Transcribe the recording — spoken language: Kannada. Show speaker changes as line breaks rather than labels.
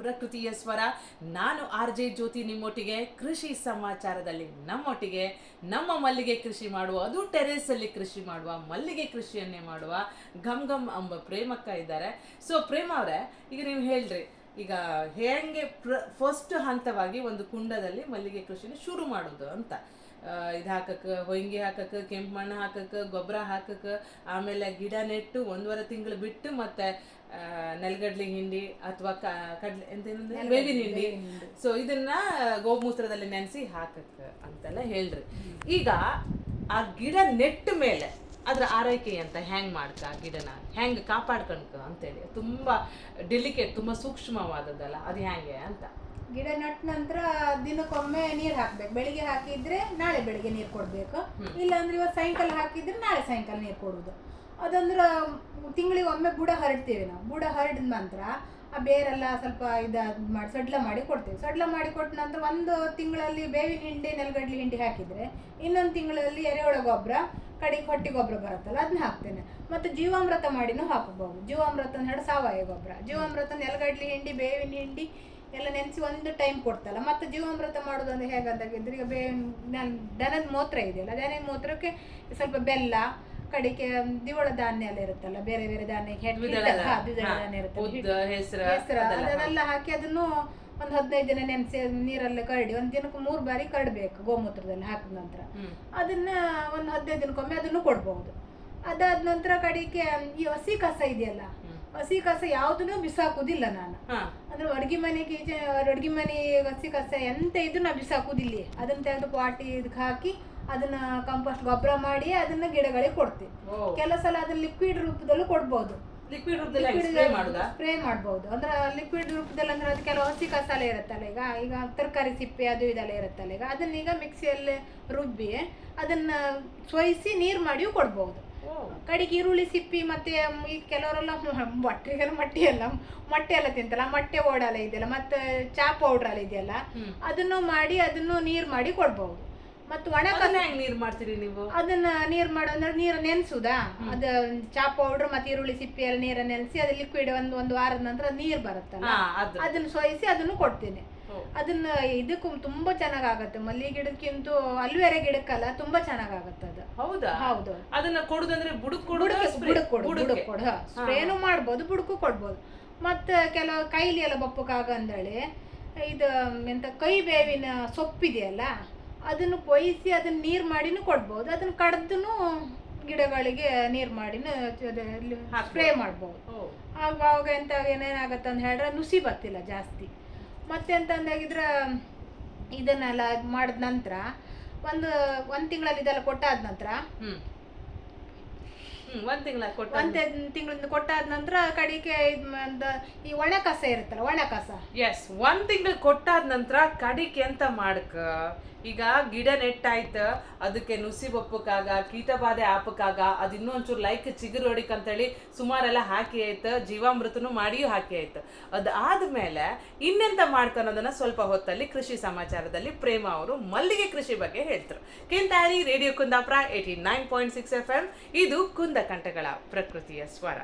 ಪ್ರಕೃತಿಯ ಸ್ವರ. ನಾನು ಆರ್ ಜೆ ಜ್ಯೋತಿ ನಿಮ್ಮೊಟ್ಟಿಗೆ, ಕೃಷಿ ಸಮಾಚಾರದಲ್ಲಿ ನಮ್ಮೊಟ್ಟಿಗೆ. ನಮ್ಮ ಮಲ್ಲಿಗೆ ಕೃಷಿ ಮಾಡುವ, ಅದು ಟೆರೇಸ್ ಅಲ್ಲಿ ಕೃಷಿ ಮಾಡುವ, ಮಲ್ಲಿಗೆ ಕೃಷಿಯನ್ನೇ ಮಾಡುವ ಘಮ್ ಘಮ್ ಅಂಬ ಪ್ರೇಮಕ್ಕ ಇದ್ದಾರೆ. ಸೊ ಪ್ರೇಮ ಅವರೇ, ಈಗ ನೀವು ಹೇಳ್ರಿ, ಈಗ ಹೇಗೆ ಫಸ್ಟ್ ಹಂತವಾಗಿ ಒಂದು ಕುಂಡದಲ್ಲಿ ಮಲ್ಲಿಗೆ ಕೃಷಿನ ಶುರು ಮಾಡೋದು ಅಂತ. ಇದು ಹಾಕಕ್ಕೆ ಹೊಯ್ಗೆ ಹಾಕಕ್ಕೆ ಕೆಂಪು ಮಣ್ಣು ಹಾಕಕ್ಕೆ ಗೊಬ್ಬರ ಹಾಕಕ್ಕೆ ಆಮೇಲೆ ಗಿಡ ನೆಟ್ಟು ಒಂದೂವರೆ ತಿಂಗಳು ಬಿಟ್ಟು ಮತ್ತೆ ನೆಲಗಡ್ಲೆ ಹಿಂಡಿ ಅಥವಾ ಕಡ್ಲೆ ಎಂತ ಬೇವಿನ ಹಿಂಡಿ. ಸೊ ಇದನ್ನ ಗೋಮೂತ್ರದಲ್ಲಿ ನೆನೆಸಿ ಹಾಕಕ್ಕೆ ಅಂತೆಲ್ಲ ಹೇಳ್ರಿ. ಈಗ ಆ ಗಿಡ ನೆಟ್ಟ ಮೇಲೆ ಅದ್ರ ಆರೈಕೆ ಅಂತ ಹ್ಯಾಂಗ್ ಮಾಡ್ಕ ಗಿಡನ ಹೆಂಗ್ ಕಾಪಾಡ್ಕಣ್ಕ ಅಂತೇಳಿ. ತುಂಬಾ ಡೆಲಿಕೇಟ್ ತುಂಬಾ ಸೂಕ್ಷ್ಮವಾದದ್ದಲ್ಲ ಅದು ಹ್ಯಾಂಗೆ ಅಂತ.
ಗಿಡ ನಟ್ ನಂತರ ದಿನಕ್ಕೊಮ್ಮೆ ನೀರ್ ಹಾಕ್ಬೇಕು. ಬೆಳಿಗ್ಗೆ ಹಾಕಿದ್ರೆ ನಾಳೆ ಬೆಳಿಗ್ಗೆ ನೀರ್ ಕೊಡ್ಬೇಕು. ಇಲ್ಲಾಂದ್ರೆ ಇವತ್ತು ಸಾಯಂಕಾಲ ಹಾಕಿದ್ರೆ ನಾಳೆ ಸಾಯಂಕಾಲ ನೀರ್ ಕೊಡುದು. ಅದಂದ್ರ ತಿಂಗಳಿಗೆ ಒಮ್ಮೆ ಬುಡ ಹರಡ್ತೀವಿ ನಾವು. ಬುಡ ಹರಡಿದ ನಂತರ ಆ ಬೇರೆಲ್ಲ ಸ್ವಲ್ಪ ಇದ ಮಾಡಿ, ಸಡ್ಲ ಮಾಡಿ ಕೊಡ್ತೀವಿ. ಸಡ್ಲ ಮಾಡಿ ಕೊಟ್ಟ ನಂತರ ಒಂದು ತಿಂಗಳಲ್ಲಿ ಬೇವಿನ ಹಿಂಡಿ, ನೆಲಗಡ್ಲೆ ಹಿಂಡಿ ಹಾಕಿದ್ರೆ ಇನ್ನೊಂದು ತಿಂಗಳಲ್ಲಿ ಎರೆಹುಳ ಗೊಬ್ಬರ ಕಡೆಗೆ ಹೊಟ್ಟಿ ಗೊಬ್ಬರ ಬರುತ್ತಲ್ಲ ಅದನ್ನ ಹಾಕ್ತೇನೆ. ಮತ್ತು ಜೀವಾಮೃತ ಮಾಡಿನೂ ಹಾಕಬಹುದು. ಜೀವಾಮೃತ ಅಂದ್ರೆ ಸಾವಯವ ಗೊಬ್ಬರ. ಜೀವಾಮೃತ, ನೆಲಗಡ್ಲೆ ಹಿಂಡಿ, ಬೇವಿನ ಹಿಂಡಿ ಎಲ್ಲ ನೆನೆಸಿ ಒಂದು ಟೈಮ್ ಕೊಡ್ತಲ್ಲ. ಮತ್ತು ಜೀವಾಮೃತ ಮಾಡೋದು ಹೇಗಂತ ಈಗ ಬೇವಿನ ದನದ ಮೂತ್ರ ಇದೆಯಲ್ಲ ದನದ ಮೂತ್ರಕ್ಕೆ ಸ್ವಲ್ಪ ಬೆಲ್ಲ ಕಡಿಕೆ ದಿವಳ ಧಾನ್ಯ ಎಲ್ಲ ಇರುತ್ತಲ್ಲ ಬೇರೆ ಬೇರೆ ಧಾನ್ಯ
ದ್ವಿದಳ ಧಾನ್ಯ. ಹೆಸ್ರು,
ಅದನ್ನೆಲ್ಲ ಹಾಕಿ ಅದನ್ನು ಒಂದು ಹದಿನೈದು ದಿನ ನೆನೆಸಿ ನೀರಲ್ಲಿ ಕರಡಿ ಒಂದು ದಿನಕ್ಕೆ ಮೂರು ಬಾರಿ ಕರಡಬೇಕು ಗೋಮೂತ್ರದಲ್ಲಿ ಹಾಕಿದ ನಂತರ. ಅದನ್ನ ಒಂದು ಹದಿನೈದು ದಿನಕ್ಕೊಮ್ಮೆ ಅದನ್ನು ಕೊಡ್ಬಹುದು ಅದಾದ ನಂತರ ಕಡೆಗೆ ಈ ಹಸಿ ಕಸ ಇದೆಯಲ್ಲ ಹಸಿ ಕಸ ಯಾವ್ದನ್ನೂ ಬಿಸಾಕುದಿಲ್ಲ ನಾನು. ಅಂದ್ರೆ ಅಡ್ಗೆ ಮನೆಗೆ ಅಡ್ಗೆ ಮನೆ ಹಸಿ ಕಸ ಎಂತ ಇದ್ರು ನಾ ಬಿಸಾಕುದಿಲ್ಲ. ಅದನ್ನ ತೆಗೆದು ಪಾಟಿ ಇದಕ್ಕೆ ಹಾಕಿ ಅದನ್ನ ಕಂಪೋಸ್ಟ್ ಗೊಬ್ಬರ ಮಾಡಿ ಅದನ್ನ ಗಿಡಗಳಿಗೆ ಕೊಡ್ತೀವಿ.
ಕೆಲ
ಕೆಲವು ಸಲ ಅದನ್ನ ಲಿಕ್ವಿಡ್ ರೂಪದಲ್ಲೂ ಕೊಡ್ಬೋದು.
ಲಿಕ್ವಿಡ್ ರೂಪದಲ್ಲಿ ಸ್ಪ್ರೇ ಮಾಡುದಾ?
ಸ್ಪ್ರೇ ಮಾಡ್ಬೋದು. ಅಂದ್ರೆ ಲಿಕ್ವಿಡ್ ರೂಪದಲ್ಲಿ ಅಂದ್ರೆ ಅದು ಕೆಲವು ಹಸಿ ಕಸಾಲೆ ಇರುತ್ತಲ್ಲ ಈಗ ಈಗ ತರಕಾರಿ ಸಿಪ್ಪೆ ಅದು ಇದೆಲ್ಲ ಇರುತ್ತಲ್ಲ ಈಗ ಅದನ್ನ ಈಗ ಮಿಕ್ಸಿಯಲ್ಲಿ ರುಬ್ಬಿ ಅದನ್ನ ಸೋಯಿಸಿ ನೀರು ಮಾಡಿಯೂ ಕೊಡ್ಬೋದು. ಕಡೆಗೆ ಈರುಳ್ಳಿ ಸಿಪ್ಪಿ ಮತ್ತೆ ಈ ಕೆಲವರೆಲ್ಲ ಮೊಟ್ಟೆಗೆಲ್ಲ ಮಟ್ಟಿ ಎಲ್ಲ ಮೊಟ್ಟೆ ಎಲ್ಲ ತಿಂತಲ್ಲ ಮೊಟ್ಟೆ ಓಡಲ್ಲ ಇದೆಯಲ್ಲ ಮತ್ತೆ ಚಾ ಪೌಡ್ರ್ ಎಲ್ಲ ಇದೆಯಲ್ಲ. ಅದನ್ನು ಮಾಡಿ ಅದನ್ನು ನೀರು ಮಾಡಿ ಕೊಡ್ಬಹುದು ಮತ್ತು ಒಣ ಕಸ
ಹೆಂಗ್ ನೀರ್ ಮಾಡ್ತೀರಿ ನೀವು?
ಅದನ್ನ ನೀರ್ ಮಾಡೋ ಅಂದ್ರೆ ನೀರು ನೆನೆಸುದಾ? ಅದು ಚಾ ಪೌಡರ್ ಮತ್ತೆ ಈರುಳ್ಳಿ ಸಿಪ್ಪಿ ಎಲ್ಲ ನೀರ ನೆನೆಸಿ ಅದು ಲಿಕ್ವಿಡ್ ಒಂದು ಒಂದು ವಾರದ ನಂತರ ನೀರ್ ಬರುತ್ತಲ್ಲ? ಅದನ್ನ ಸೋಯಿಸಿ ಅದನ್ನು ಕೊಡ್ತೀನಿ. ಅದನ್ನ ಇದಕ್ಕೂ ತುಂಬಾ ಚೆನ್ನಾಗಾಗತ್ತೆ. ಮಲ್ಲಿಗೆ ಗಿಡಕ್ಕಿಂತ ಅಲ್ವೇರೆ ಗಿಡಕ್ಕಲ್ಲ ತುಂಬಾ ಚೆನ್ನಾಗಾಗತ್ತೆ ಅದು.
ಹೌದಾ?
ಹೌದು.
ಅದನ್ನ ಕೊಡುದಂದ್ರೆ ಬುಡಕ್
ಬುಡಕ್ ಕೊಡು ಸ್ಪ್ರೇನು ಮಾಡ್ಬೋದು ಬುಡಕ್ಕೂ ಕೊಡ್ಬೋದು. ಮತ್ತೆ ಕೆಲವು ಕೈಲಿ ಎಲ್ಲ ಬಪ್ಪಕ್ಕಾಗ ಅಂದೇಳಿ ಇದು ಎಂತ ಕೈ ಬೇವಿನ ಸೊಪ್ಪಿದೆಯಲ್ಲ? ಅದನ್ನು ಕೊಯ್ಸಿ ಅದನ್ನ ನೀರು ಮಾಡಿನೂ ಕೊಡ್ಬೋದು. ಅದನ್ನ ಕಡ್ದು ಗಿಡಗಳಿಗೆ ನೀರು ಮಾಡಿನೂ. ಸ್ಪ್ರೇ ಮಾಡ್ಬೋದು.
ಆಗ
ಅವಾಗ ಎಂತ ಏನೇನಾಗತ್ತೆ ಅಂತ ಹೇಳಿದ್ರೆ ನುಸಿ ಬರ್ತಿಲ್ಲ ಜಾಸ್ತಿ. ಮತ್ತೆ ಅಂತ ಅಂದಾಗಿದ್ರೆ ಇದನ್ನೆಲ್ಲ ಮಾಡಿದ ನಂತರ ಒಂದು ಒಂದು ತಿಂಗಳಲ್ಲಿ ಇದೆಲ್ಲ ಕೊಟ್ಟಾದ ನಂತರ
ಒಂದು ತಿಂಗಳ ಕೊಟ್ಟ
ಒಂದು ತಿಂಗಳಿಂದ ಕೊಟ್ಟಾದ ನಂತರ ಕಡಿಕೆ ಈ ಒಣ ಕಸ ಇರುತ್ತಲ್ಲ ಒಣ ಕಸ.
ಎಸ್ ಒಂದು ತಿಂಗಳು ಕೊಟ್ಟಾದ ನಂತರ ಕಡಿಕೆ ಎಂತ ಮಾಡಕ? ಈಗ ಗಿಡ ನೆಟ್ಟಾಯ್ತು, ಅದಕ್ಕೆ ನುಸಿ ಬಪ್ಪಕ್ಕಾಗ ಕೀಟಬಾಧೆ ಆಪಕ್ಕಾಗ ಅದು ಇನ್ನೂ ಒಂಚೂರು ಲೈಕ್ ಚಿಗುರು ಹೊಡಿಕ್ ಅಂತೇಳಿ ಸುಮಾರೆಲ್ಲ ಹಾಕಿ ಆಯ್ತು, ಜೀವಾಮೃತನು ಮಾಡಿಯೂ ಹಾಕಿ ಆಯ್ತು. ಅದಾದ್ಮೇಲೆ ಇನ್ನೆಂತ ಮಾಡ್ಕೊಳೋದನ್ನ ಸ್ವಲ್ಪ ಹೊತ್ತಲ್ಲಿ ಕೃಷಿ ಸಮಾಚಾರದಲ್ಲಿ ಪ್ರೇಮ ಅವರು ಮಲ್ಲಿಗೆ ಕೃಷಿ ಬಗ್ಗೆ ಹೇಳ್ತರು. ಕೆಂತಾರಿ radio Kundapura eighty nine point six F M ಇದು ಕುಂದ ಕಂಠಗಳ ಪ್ರಕೃತಿಯ ಸ್ವರ.